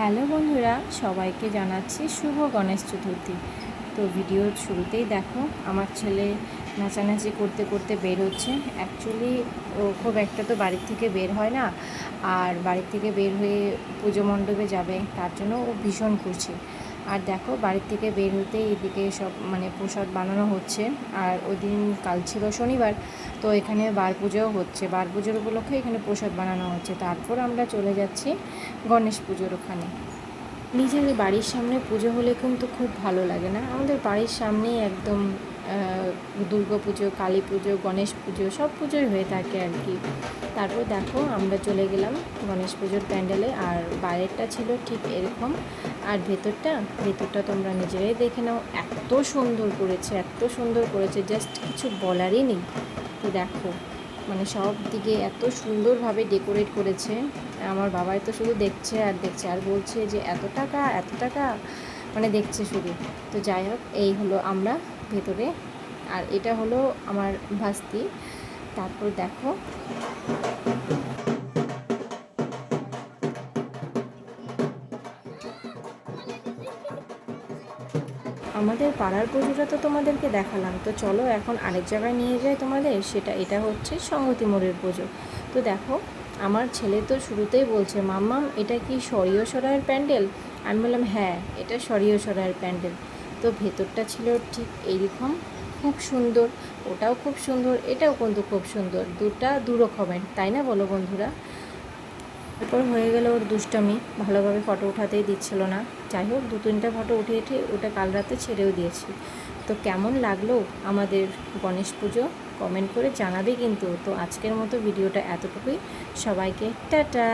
Hello বন্ধুরা, সবাইকে জানাচ্ছি শুভ গণেশ চতুর্থী। তো ভিডিওর শুরুতেই দেখো, আমার ছেলে নাচানাচি করতে করতে বের হচ্ছে। অ্যাকচুয়ালি ও খুব একটা তো বাড়ির থেকে বের হয় না, আর বাড়ির থেকে বের হয়ে পুজো মণ্ডপে যাবে, তার জন্য ও ভীষণ খুশি। আর দেখো, বাড়ির থেকে বের হতে এদিকে সব মানে প্রসাদ বানানো হচ্ছে। আর ওই দিন কাল ছিল শনিবার, তো এখানে বার পুজোও হচ্ছে। বার পুজোর উপলক্ষে এখানে প্রসাদ বানানো হচ্ছে। তারপর আমরা চলে যাচ্ছি গণেশ পুজোর ওখানে। নিজের বাড়ির সামনে পুজো হলে কিন্তু খুব ভালো লাগে না। আমাদের বাড়ির সামনেই একদম দুর্গা পুজো, কালী পুজো, গণেশ পুজো সব পুজোই হয়ে থাকে আর কি। তারপর দেখো আমরা চলে গেলাম গণেশ পুজোর প্যান্ডেলে আর বাইরেরটা ছিল ঠিক এরকম। আর ভেতরটা ভেতরটা তোমরা নিজেরাই দেখে নাও। এত সুন্দর করেছে, এত সুন্দর করেছে, জাস্ট কিছু বলারই নেই। দেখো মানে সব দিকে এত সুন্দরভাবে ডেকোরেট করেছে। আমার বাবাই তো শুধু দেখছে আর দেখছে আর বলছে যে, এত টাকা এত টাকা? মানে দেখছে শুধু। তো যাই হোক, এই হলো আমরা ভেতরে। আর এটা হলো আমার ভাস্তি। তারপর দেখো। আমাদের পাড়ার পুজোটা তো তোমাদেরকে দেখালাম। তো চলো এখন আরেক জায়গায় নিয়ে যাই তোমাদের। সেটা, এটা হচ্ছে সংগতি মোড়ের পুজো। তো দেখো, আমার ছেলে তো শুরুতেই বলছে মাম্মাম এটা কি সরিয় সরায়ের প্যান্ডেল? আমি বললাম হ্যাঁ এটা সরিয় সরায়ের প্যান্ডেল। তো ভেতরটা ছিল ঠিক এইরকম, খুব সুন্দর, ওটাও খুব সুন্দর, এটাও কিন্তু খুব সুন্দর। দুটা দু রকমের তাই না বলো বন্ধুরা? তারপর হয়ে গেল ওর দুষ্টামি। ভালোভাবে ফটো উঠাতেই দিচ্ছিল না। যাই হোক, দু তিনটা ফটো উঠে উঠে ওটা কাল রাতে ছেড়েও দিয়েছি। তো কেমন লাগল আমাদের গণেশ পুজো? কমেন্ট করে জানাবে কিন্তু। তো আজকের মতো ভিডিওটা এতটুকুই। সবাইকে টাটা!